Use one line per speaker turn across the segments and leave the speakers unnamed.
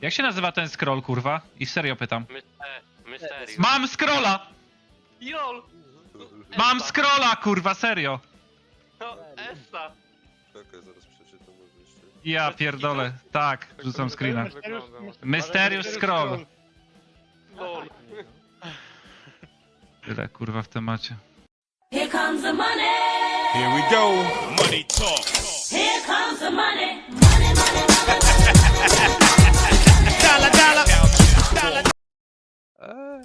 Jak się nazywa ten scroll, kurwa? I serio pytam.
Myste- Mysterium.
Mam scrolla!
Jol!
Mam
Essa.
scrolla, kurwa, serio!
No, Essa!
Czekaj, zaraz przeczytam może jeszcze.
Ja pierdolę. Tak, rzucam screena. Mysterious scroll.
Lol.
Tyle, kurwa, w temacie.
Here comes the money.
Here we go. Money talk.
Here comes the money,
Eee.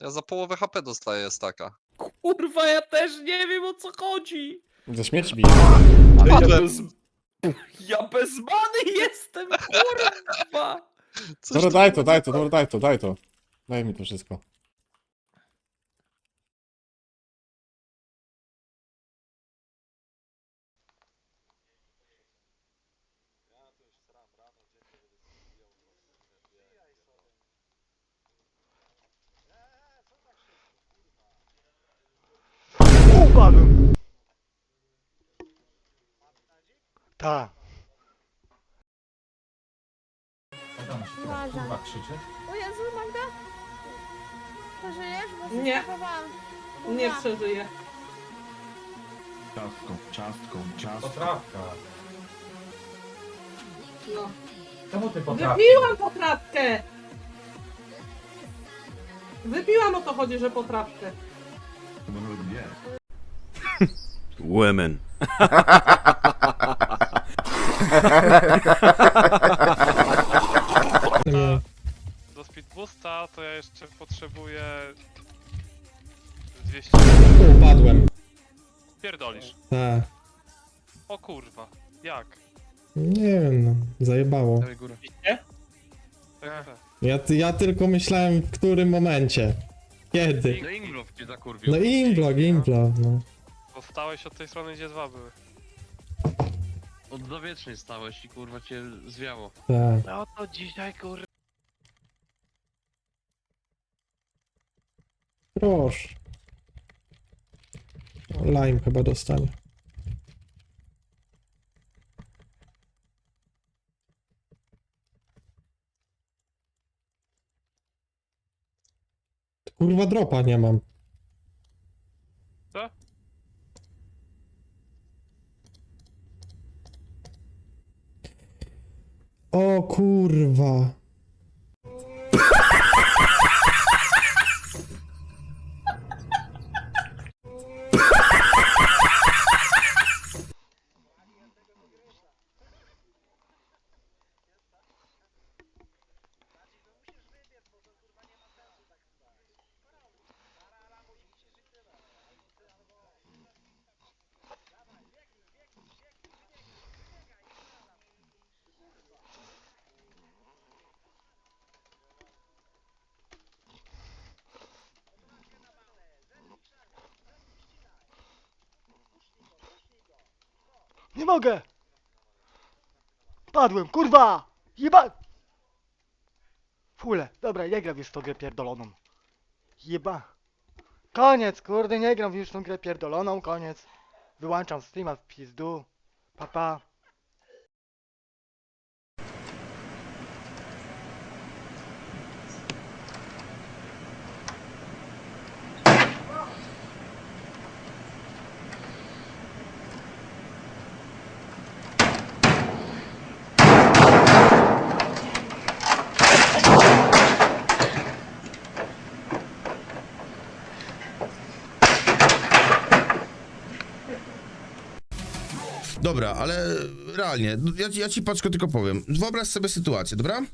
Ja za połowę HP dostaję staka.
Kurwa, ja też nie wiem o co chodzi.
Za śmierć bije.
Ja bez... Ja bez many jestem, kurwa.
Coś
Dobra, daj to, daj to, dobra, daj to, daj to. Daj mi to wszystko.
Upadłem. Tak.
Uważam. O Jezu, Magda? Przeżyjesz? Bo się
Nie.
schowałam.
Nie
Kurwa.
przeżyję.
Ciastką, ciastką, ciastką.
Potrawka.
No.
Czemu ty potrawka?
Wypiłam potrawkę! Wypiłam o to chodzi, że potrawkę.
Women.
Do speed boosta to ja jeszcze potrzebuję 200.
Upadłem.
Pierdolisz.
Tak.
O kurwa. Jak?
Nie wiem, no. Zajebało.
Tak, tak.
Ja, ja tylko myślałem w którym momencie. Kiedy?
No Inglow cię zakurwił.
No imblog, imblog, no.
Bo stałeś od tej strony, gdzie dwa były.
Od dowiecznej stałeś i kurwa cię zwiało.
Tak.
No to dzisiaj kur...
Proszę. Lime chyba dostanie. Kurwa dropa nie mam. O kurwa.
Nie mogę. Padłem, kurwa. Jeba. Fule. Dobra, nie gram już w tą grę pierdoloną. Jeba. Koniec, kurde, nie gram już w tą grę pierdoloną, koniec. Wyłączam streama w pizdu. Pa, pa.
Dobra, ale realnie, no, ja, ja ci paczko tylko powiem. Wyobraź sobie sytuację, dobra?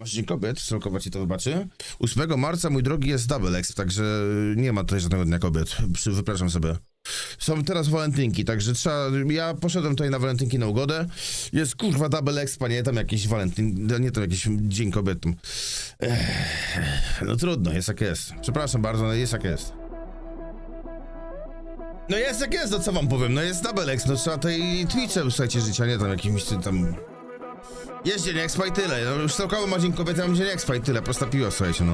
Masz Dzień Kobiet, Srokowa ci to wybaczy. 8 marca, mój drogi, jest Double Exp, także nie ma tutaj żadnego Dnia Kobiet. Wypraszam sobie. Są teraz walentynki, także trzeba... Ja poszedłem tutaj na walentynki na ugodę. Jest kurwa Double Exp, nie tam jakiś walentyn... Nie tam jakiś Dzień Kobiet. tam. Ech, no trudno, jest jak jest. Przepraszam bardzo, no jest jak jest. No jest jak jest, no co wam powiem, no jest Double no trzeba tej Twitchem, słuchajcie, życia, nie tam jakimś tam... Jest dzień expa tyle, no już całkowicie ma dzień kobiety, mam dzień tyle, postapiła, słuchajcie, no.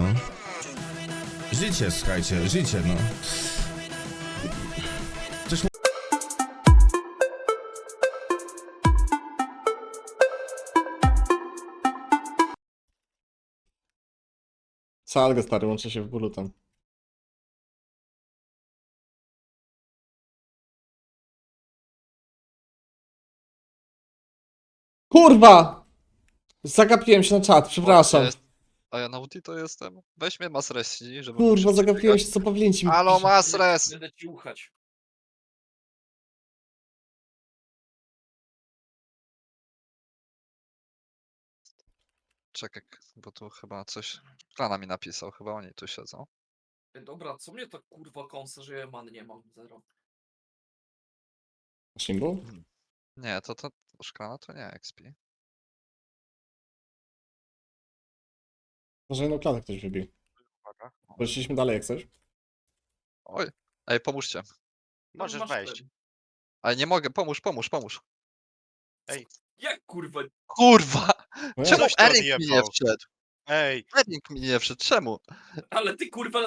Życie, słuchajcie, życie, no.
Salga stary, Łączę się w bólu tam. Kurwa! Zagapiłem się na czat, przepraszam.
Jest. A ja na ulti to jestem. Weź mnie masreśni, żeby...
Kurwa, zagapiłem się, co Pawlińci mi
Halo,
pisze.
masres!
Będę ci uchać.
Czekaj, bo tu chyba coś... Klana mi napisał, chyba oni tu siedzą.
Dobra, co mnie to kurwa kąsa, że ja man nie mam, zero.
Shimbu?
Nie, to to... Szklana to nie XP.
Może jedną klatę ktoś wybił.
Uwaga.
Poszliśmy dalej jak coś.
Oj, ej, pomóżcie.
Możesz No, wejść.
Ale nie mogę, pomóż, pomóż, pomóż.
Jak kurwa?
Kurwa!
No
Czemu
Coś to
Erik mi nie
odjebał.
wszedł?
Ej,
Erik mi nie wszedł, czemu?
ale ty kurwa